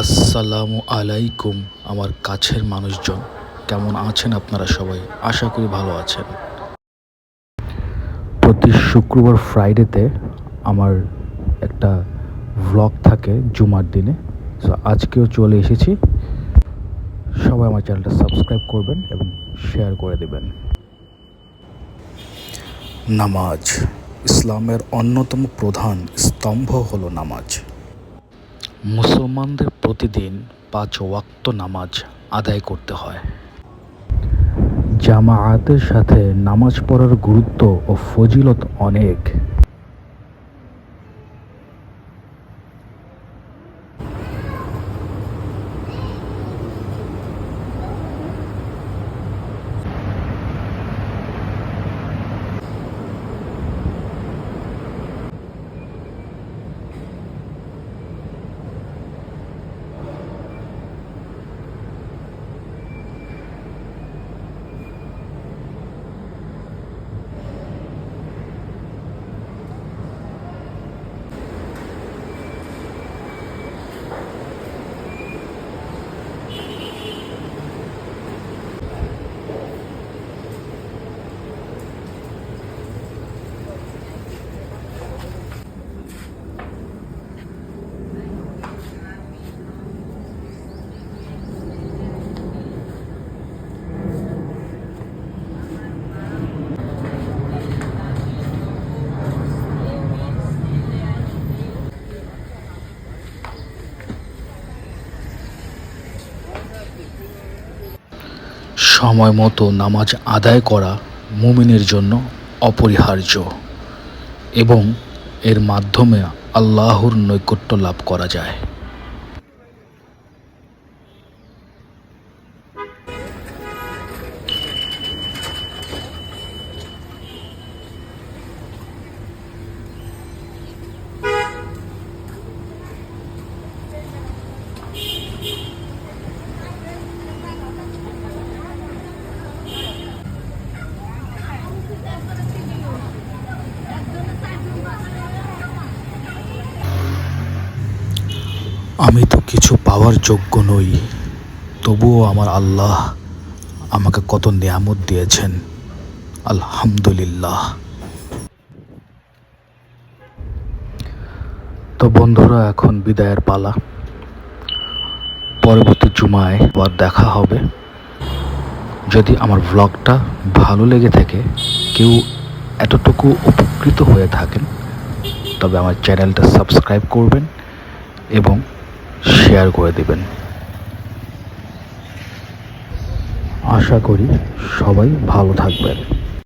আসসালামু আলাইকুম, আমার কাছের মানুষজন। কেমন আছেন আপনারা সবাই? আশা করি ভালো আছেন। প্রতি শুক্রবার ফ্রাইডেতে আমার একটা ভ্লগ থাকে জুমার দিনে। সো আজকেও চলে এসেছি। সবাই আমার চ্যানেলটা সাবস্ক্রাইব করবেন এবং শেয়ার করে দেবেন। নামাজ। ইসলামের অন্যতম প্রধান স্তম্ভ হলো নামাজ। মুসলমানদের প্রতিদিন পাঁচ ওয়াক্ত নামাজ আদায় করতে হয়। জামায়াতের সাথে নামাজ পড়ার গুরুত্ব ও ফজিলত অনেক। সময় মতো নামাজ আদায় করা মুমিনের জন্য অপরিহার্য এবং এর মাধ্যমে আল্লাহর নৈকট্য লাভ করা যায়। আমি তো কিছু পাওয়ার যোগ্য নই। তবুও আমার আল্লাহ আমাকে কত নিয়ামত দিয়েছেন। আলহামদুলিল্লাহ। তো বন্ধুরা, এখন বিদায়ের পালা। পরবর্তী জুমায় আবার দেখা হবে। যদি আমার ভ্লগটা ভালো লেগে থাকে, কেউ এতটুকু উপকৃত হয়ে থাকেন, তবে আমার চ্যানেলটা সাবস্ক্রাইব করবেন এবং শেয়ার করে দেবেন। আশা করি সবাই ভালো থাকবেন।